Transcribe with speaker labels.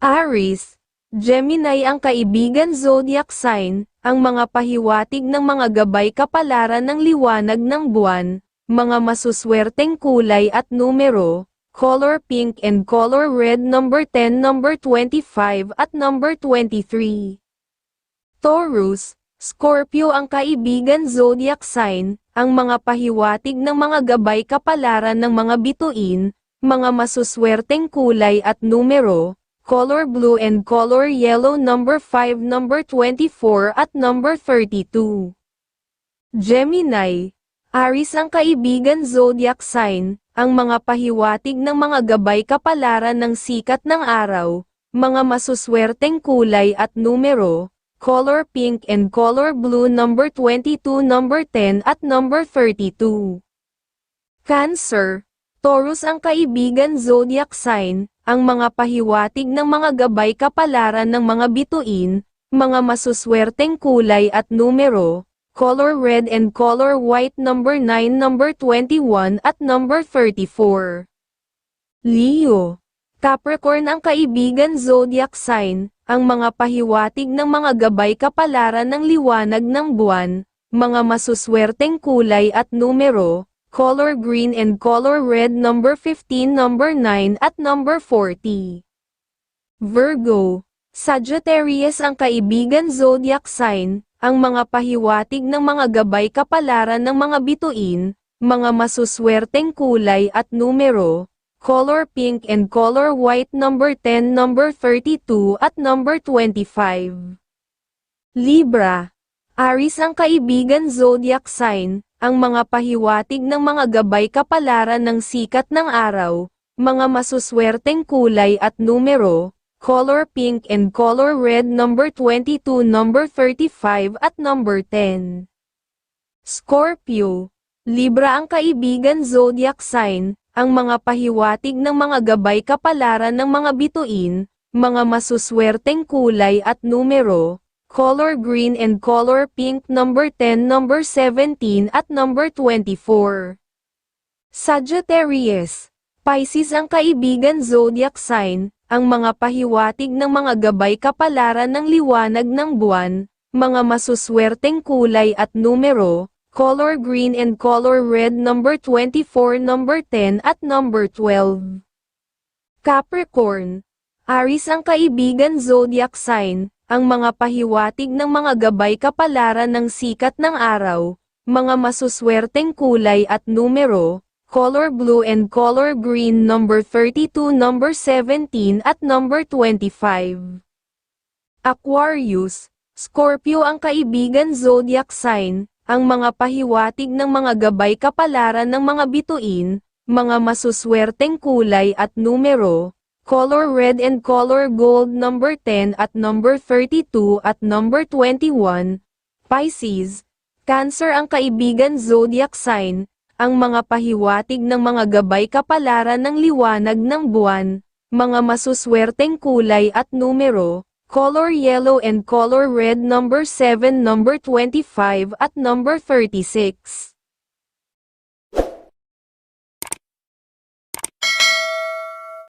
Speaker 1: Aries, Gemini ang kaibigan zodiac sign, ang mga pahiwatig ng mga gabay kapalaran ng liwanag ng buwan, mga masuswerteng kulay at numero, color pink and color red number 10, number 25 at number 23. Taurus, Scorpio ang kaibigan zodiac sign, ang mga pahiwatig ng mga gabay kapalaran ng mga bituin, mga masuswerteng kulay at numero, color blue and color yellow number 5, number 24 at number 32. Gemini, Aries ang kaibigan zodiac sign, ang mga pahiwatig ng mga gabay kapalaran ng sikat ng araw, mga masuswerteng kulay at numero, color pink and color blue number 22, number 10 at number 32. Cancer, Taurus ang kaibigan zodiac sign, ang mga pahiwatig ng mga gabay kapalaran ng mga bituin, mga masuswerteng kulay at numero, color red and color white number 9, number 21 at number 34. Leo, Capricorn ang kaibigan zodiac sign, ang mga pahiwatig ng mga gabay kapalaran ng liwanag ng buwan, mga masuswerteng kulay at numero, color green and color red number 15, number 9 at number 40. Virgo, Sagittarius ang kaibigan zodiac sign, ang mga pahiwatig ng mga gabay kapalaran ng mga bituin, mga masuswerteng kulay at numero, color pink and color white number 10, number 32 at number 25. Libra, Aris ang kaibigan zodiac sign, ang mga pahiwatig ng mga gabay kapalaran ng sikat ng araw, mga masuswerteng kulay at numero, color pink and color red number 22, number 35 at number 10. Scorpio, Libra ang kaibigan zodiac sign, ang mga pahiwatig ng mga gabay kapalaran ng mga bituin, mga masuswerteng kulay at numero, color green and color pink number 10, number 17 at number 24. Sagittarius, Pisces ang kaibigan zodiac sign, ang mga pahiwatig ng mga gabay kapalaran ng liwanag ng buwan, mga masuswerteng kulay at numero, color green and color red number 24, number 10 at number 12. Capricorn, Aris ang kaibigan zodiac sign, ang mga pahiwatig ng mga gabay kapalaran ng sikat ng araw, mga masuswerteng kulay at numero, color blue and color green number 32, number 17 at number 25. Aquarius, Scorpio ang kaibigan zodiac sign, ang mga pahiwatig ng mga gabay kapalaran ng mga bituin, mga masuswerteng kulay at numero, color red and color gold number 10 at number 32 at number 21, Pisces, Cancer ang kaibigan zodiac sign, ang mga pahiwatig ng mga gabay kapalaran ng liwanag ng buwan, mga masuswerteng kulay at numero, color yellow and color red number 7 number 25 at number 36.